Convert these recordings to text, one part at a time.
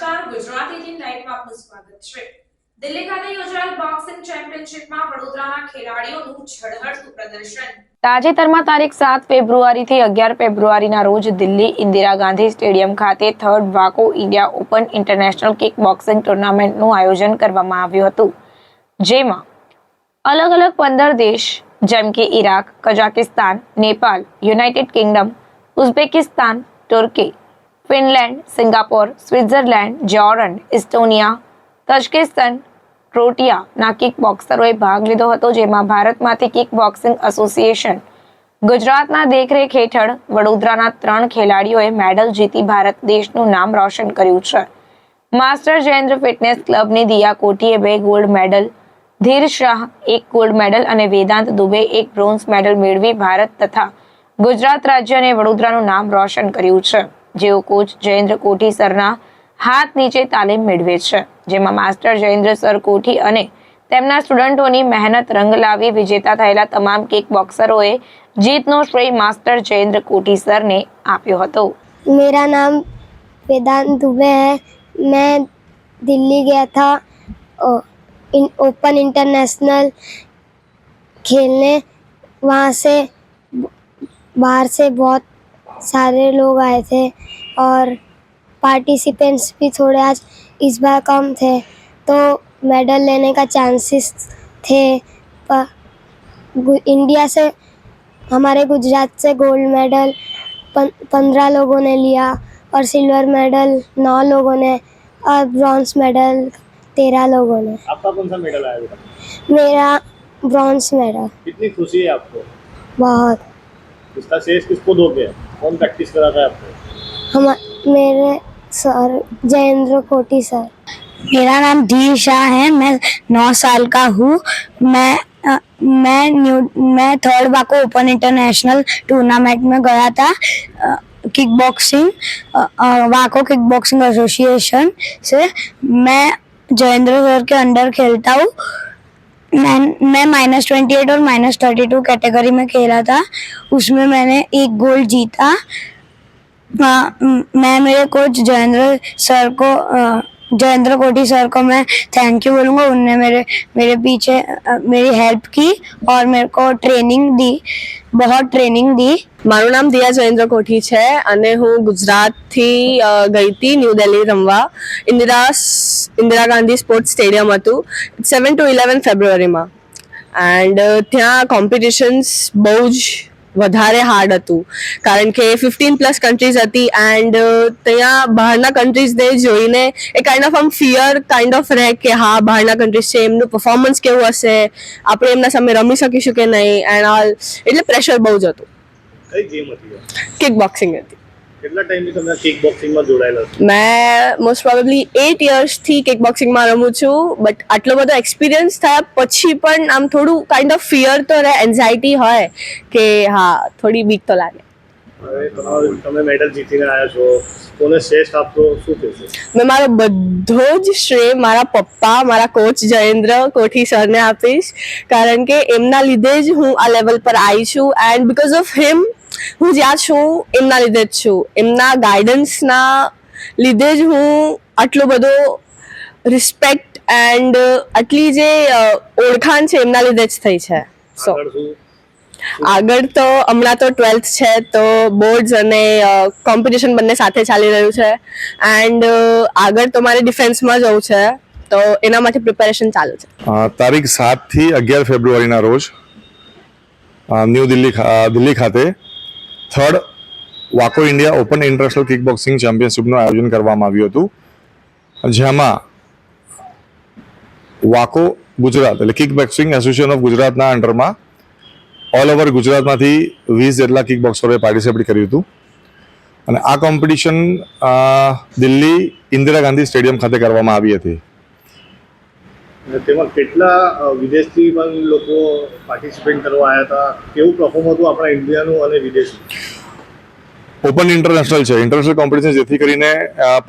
નમસ્કાર. ગુજરાતી ટીમ લાઈવમાં આપનું સ્વાગત છે. દિલ્હી ખાતે યોજાયેલ બોક્સિંગ ચેમ્પિયનશિપમાં વડોદરાના ખેલાડીઓનું ઝળહળતું પ્રદર્શન. તાજેતરમાં તારીખ સાત ફેબ્રુઆરીથી અગિયાર ફેબ્રુઆરીના રોજ દિલ્હી ઇન્દિરા ગાંધી સ્ટેડિયમ ખાતે third વાકો India open international kick boxing ટુર્નામેન્ટનું આયોજન કરવામાં આવ્યું હતું. જેમાં અલગ અલગ પંદર દેશ, જેમ કે Iraq Kazakhstan Nepal United Kingdom, Uzbekistan, તુર્કી Finland, Singapore, Switzerland, Jordan, Estonia, Tajikistan ક્રોટિયાના kick બોક્સરોએ ભાગ લીધો હતો, જેમાં ભારતમાંથી કિક બોક્સિંગ એસોસિએશન, ગુજરાતના દેખરેખ હેઠળ વડોદરાના ત્રણ ખેલાડીઓએ મેડલ જીતી ભારત દેશનું નામ રોશન કર્યું છે. માસ્ટર જયેન્દ્ર ફિટનેસ ક્લબની દિયા કોટીએ બે ગોલ્ડ મેડલ, ધીર શાહ એક ગોલ્ડ મેડલ અને વેદાંત દુબે એક બ્રોન્ઝ મેડલ મેળવી ભારત તથા ગુજરાત રાજ્ય અને વડોદરાનું નામ રોશન કર્યું છે. જેઓ કોચ જયેન્દ્ર કોઠી સરના હાથ નીચે તાલીમ મેળવે છે જેમાં માસ્ટર જયેન્દ્ર સર કોઠી અને તેમના સ્ટુડન્ટોની મહેનત રંગ લાવી વિજેતા થયેલા તમામ કિક બોક્સરોએ જીતનો શ્રેય માસ્ટર જયેન્દ્ર કોઠી સરને આપ્યો હતો मेरा नाम वेदांत दुबे है मैं दिल्ली गया था अ, इन ओपन इंटरनेशनल खेलने वहाँ से बाहर से बहुत सारे लोग आए थे और पार्टिसिपेंट्स भी थोड़े आज इस बार कम थे। तो मेडल लेने का चांसेस थे इंडिया से हमारे गुजरात से गोल्ड मेडल पंद्रह लोगों ने लिया और सिल्वर मेडल नौ लोगों ने और ब्रॉन्ज मेडल तेरह लोगों ने। आपका कौन सा मेडल आया बेटा? मेरा ब्रॉन्ज मेडल कितनी खुशी है आपको? बहुत। इसका शेष किसको दोगे? कौन प्रैक्टिस करा था आपको हम मेरे सर जयेंद्र कोटी सर। मेरा नाम धीर शाह है मैं नौ साल का हूँ। मैं अ, मैं न्यू मैं थर्ड बाको ओपन इंटरनेशनल टूर्नामेंट में गया था किक बॉक्सिंग वाको किक बॉक्सिंग एसोसिएशन से। मैं जयेंद्र सर के अंडर खेलता हूँ। मैं मैं माइनस ट्वेंटी एट और माइनस थर्टी टू कैटेगरी में खेला था। उसमें मैंने एक गोल्ड जीता। आ, मैं मेरे कोच जयेंद्र सर को जयेंद्र कोटी सर को मैं थैंक यू बोलूँगा। उनने मेरे मेरे पीछे मेरी हेल्प की और मेरे को ट्रेनिंग दी बहुत ट्रेनिंग दी। મારું નામ દિયા જયેન્દ્ર કોઠી છે અને હું ગુજરાતથી ગઈ હતી ન્યૂ દિલ્હી રમવા. ઇન્દિરા ઇન્દિરા ગાંધી સ્પોર્ટ્સ સ્ટેડિયમ હતું. સેવન ટુ ઇલેવન ફેબ્રુઆરીમાં એન્ડ ત્યાં કોમ્પિટિશન્સ બહુ જ વધારે હાર્ડ હતું. કારણ કે ફિફ્ટીન પ્લસ કન્ટ્રીઝ હતી એન્ડ ત્યાં બહારના કન્ટ્રીઝને જોઈને એ કાઇન્ડ ઓફ આમ ફિયર કાઇન્ડ ઓફ રહે કે હા, બહારના કન્ટ્રીઝ છે, એમનું પરફોર્મન્સ કેવું હશે, આપણે એમના સામે રમી શકીશું કે નહીં? એન્ડ ઓલ એટલે પ્રેશર બહુ જ હતું. કઈ ગેમ હતી કિક બોક્સિંગ હતી. કેટલા ટાઈમથી તમે કિક બોક્સિંગમાં જોડાયેલા છો? મેં મોસ્ટ પ્રોબેબલી એટ યર્સથી કિક બોક્સિંગમાં રમું છું બટ આટલો બધો એક્સપિરિયન્સ થયા પછી પણ આમ થોડું કાઇન્ડ ઓફ ફિયર તો રહે એન્ઝાયટી હોય કે હા થોડી બીક તો લાગે. તમે મેડલ જીતીને આવ્યા છો કોને શ્રેષ્ઠ આપશો શું કહેશો? મેં મારો બધો જ શ્રેય મારા પપ્પા મારા કોચ જયેન્દ્ર કોઠી સરને આપીશ કારણ કે એમના લીધે જ હું આ લેવલ પર આવી છું એન્ડ બીકોઝ ઓફ હિમ હું જ્યાં છું એમના લીધે જ છું. એમના ગાઈડન્સના લીધે જ હું આટલો બધો રિસ્પેક્ટ એન્ડ આટલી જે ઓળખાણ છે એમના લીધે જ થઈ છે. સો આગળ તો હમણાં તો ટ્વેલ્થ છે તો બોર્ડ્સ અને કોમ્પિટિશન બંને સાથે ચાલી રહ્યું છે. એન્ડ આગળ તો મારે ડિફેન્સમાં જવું છે તો એના માટે પ્રિપેરેશન ચાલુ છે. તારીખ સાતથી અગિયાર ફેબ્રુઆરીના રોજ ન્યૂ દિલ્હી ખા- દિલ્હી ખાતે third વાકો India open international kick boxing ચેમ્પિયનશિપનું આયોજન કરવામાં આવ્યું હતું. જેમાં વાકો ગુજરાત એટલે કિક બોક્સિંગ એસોસિએશન ઓફ ગુજરાતના અંડરમાં ઓલ ઓવર ગુજરાતમાંથી વીસ જેટલા કિક બોક્સરોએ પાર્ટિસિપેટ કર્યું હતું. અને આ કોમ્પિટિશન દિલ્હી ઇન્દિરા ગાંધી સ્ટેડિયમ ખાતે કરવામાં આવી હતી. તેમાં કેટલા વિદેશથી પણ લોકો પાર્ટિસિપેટ કરવા આવ્યા હતા? કેવું પરફોર્મ હતું આપણા ઇન્ડિયાનું અને વિદેશનું? ઓપન ઇન્ટરનેશનલ છે. ઇન્ટરનેશનલ કોમ્પિટિશન જેથી કરીને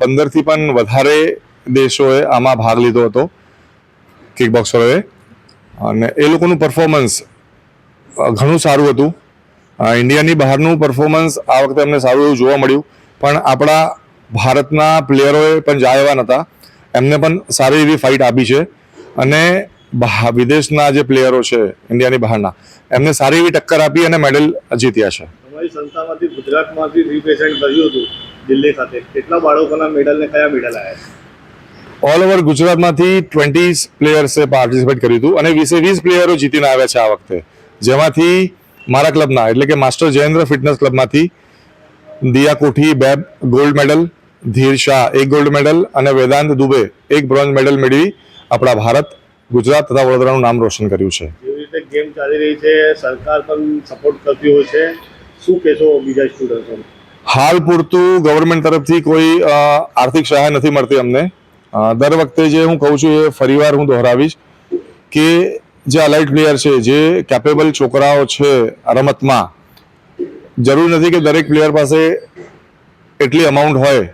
પંદરથી પણ વધારે દેશોએ આમાં ભાગ લીધો હતો કિક બોક્સરોએ અને એ લોકોનું પરફોર્મન્સ ઘણું સારું હતું. ઇન્ડિયાની બહારનું પરફોર્મન્સ આ વખતે અમને સારું એવું જોવા મળ્યું. પણ આપણા ભારતના પ્લેયરોએ પણ જાય એવા નહોતા એમને પણ સારી એવી ફાઇટ આપી છે. અને વિદેશના જે પ્લેયરો છે ઇન્ડિયાની બહારના એમને સારી એવી ટક્કર આપી અને મેડલ જીત્યા છે. તમારી સંસ્થામાંથી ગુજરાતમાંથી રિપ્રેઝેન્ટ કર્યું હતું દિલ્હી ખાતે કેટલા બાળકોના મેડલ કયા મેડલ આવ્યા ઓલ ઓવર ગુજરાતમાંથી ટ્વેન્ટી પ્લેયર્સે પાર્ટિસિપેટ કર્યું હતું અને વીસે વીસ પ્લેયરો જીતીને આવ્યા છે આ વખતે. જેમાંથી મારા ક્લબના એટલે કે માસ્ટર જયેન્દ્ર ફિટનેસ ક્લબમાંથી દિયા કોઠી બે ગોલ્ડ મેડલ ધીર શાહ એક ગોલ્ડ મેડલ અને વેદાંત દુબે એક બ્રોન્ઝ મેડલ મેળવી આપણા ભારત ગુજરાત તથા વડોદરાનું નામ રોશન કર્યું છે. જેવી રીતે ગેમ ચાલી રહી છે? સરકાર પણ સપોર્ટ કરતી હોય છે. શું કહેશો બીજા સ્ટુડન્ટોને હાલ પૂરતું ગવર્મેન્ટ તરફથી કોઈ આર્થિક સહાય નથી મળતી અમને. દર વખતે જે હું કહું છું એ ફરીવાર હું દોહરાવીશ કે જે અલાઇટ પ્લેયર છે જે કેપેબલ છોકરાઓ છે રમતમાં જરૂર નથી કે દરેક પ્લેયર પાસે એટલી અમાઉન્ટ હોય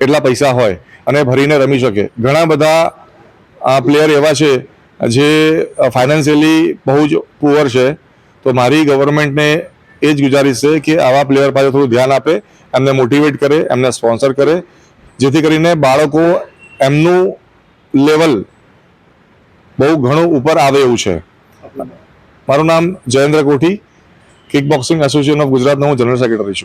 એટલા પૈસા હોય અને ભરીને રમી શકે. ઘણા બધા પ્લેયર એવા છે જે ફાઇનાન્શિયલી બહુ જ પુઅર છે. તો મારી ગવર્મેન્ટને એ જ ગુજારિશ છે કે આવા પ્લેયર પાસે થોડું ધ્યાન આપે એમને મોટિવેટ કરે એમને સ્પોન્સર કરે. જેથી કરીને બાળકો એમનું લેવલ બહુ ઘણું ઉપર આવે એવું છે. મારું નામ જયેન્દ્ર કોઠી કિક બોક્સિંગ એસોસિએશન ઓફ ગુજરાતનો હું જનરલ સેક્રેટરી છું.